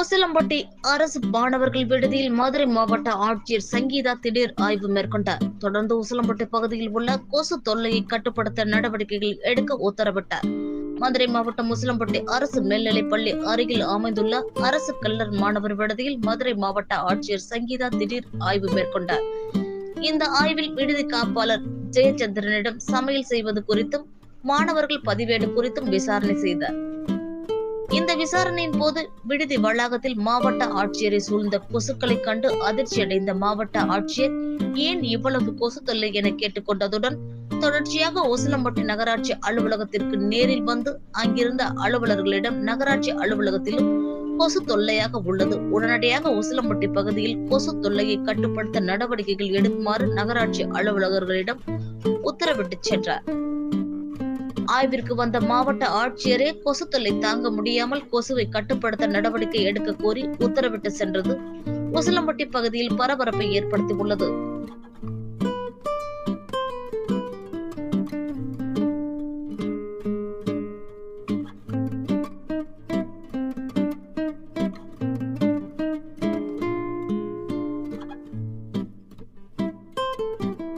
உசிலம்பட்டி அரசு மாணவர்கள் விடுதியில் மதுரை மாவட்ட ஆட்சியர் சங்கீதா திடீர் ஆய்வு மேற்கொண்டார். தொடர்ந்து உசிலம்பட்டி பகுதியில் உள்ள கொசு தொல்லையை கட்டுப்படுத்த நடவடிக்கைகள் எடுக்க உத்தரவிட்டார். மதுரை மாவட்டம் உசிலம்பட்டி அரசு மேல்நிலைப் பள்ளி அருகில் அமைந்துள்ள அரசு கல்லர் மாணவர் விடுதியில் மதுரை மாவட்ட ஆட்சியர் சங்கீதா திடீர் ஆய்வு மேற்கொண்டார். இந்த ஆய்வில் விடுதி காப்பாளர் ஜெயச்சந்திரனிடம் சமையல் செய்வது குறித்தும் மாணவர்கள் பதிவேடு குறித்தும் விசாரணை செய்தார். இந்த விசாரணையின் போது விடுதி வளாகத்தில் மாவட்ட ஆட்சியரை சூழ்ந்த கொசுக்களை கண்டு அதிர்ச்சியடைந்த மாவட்ட ஆட்சியர் ஏன் இவ்வளவு கொசு தொல்லை என கேட்டுக்கொண்டதுடன் தொடர்ச்சியாக உசிலம்பட்டி நகராட்சி அலுவலகத்திற்கு நேரில் வந்து அங்கிருந்த அலுவலர்களிடம் நகராட்சி அலுவலகத்திலும் கொசு தொல்லையாக உள்ளது. உடனடியாக உசிலம்பட்டி பகுதியில் கொசு தொல்லையை கட்டுப்படுத்த நடவடிக்கைகள் எடுக்குமாறு நகராட்சி அலுவலகர்களிடம் உத்தரவிட்டு சென்றார். ஆய்விற்கு வந்த மாவட்ட ஆட்சியரே கொசு தொல்லை தாங்க முடியாமல் கொசுவை கட்டுப்படுத்த நடவடிக்கை எடுக்க கோரி உத்தரவிட்டு சென்றது. உசிலம்பட்டி பகுதியில் பரபரப்பை ஏற்படுத்தி உள்ளது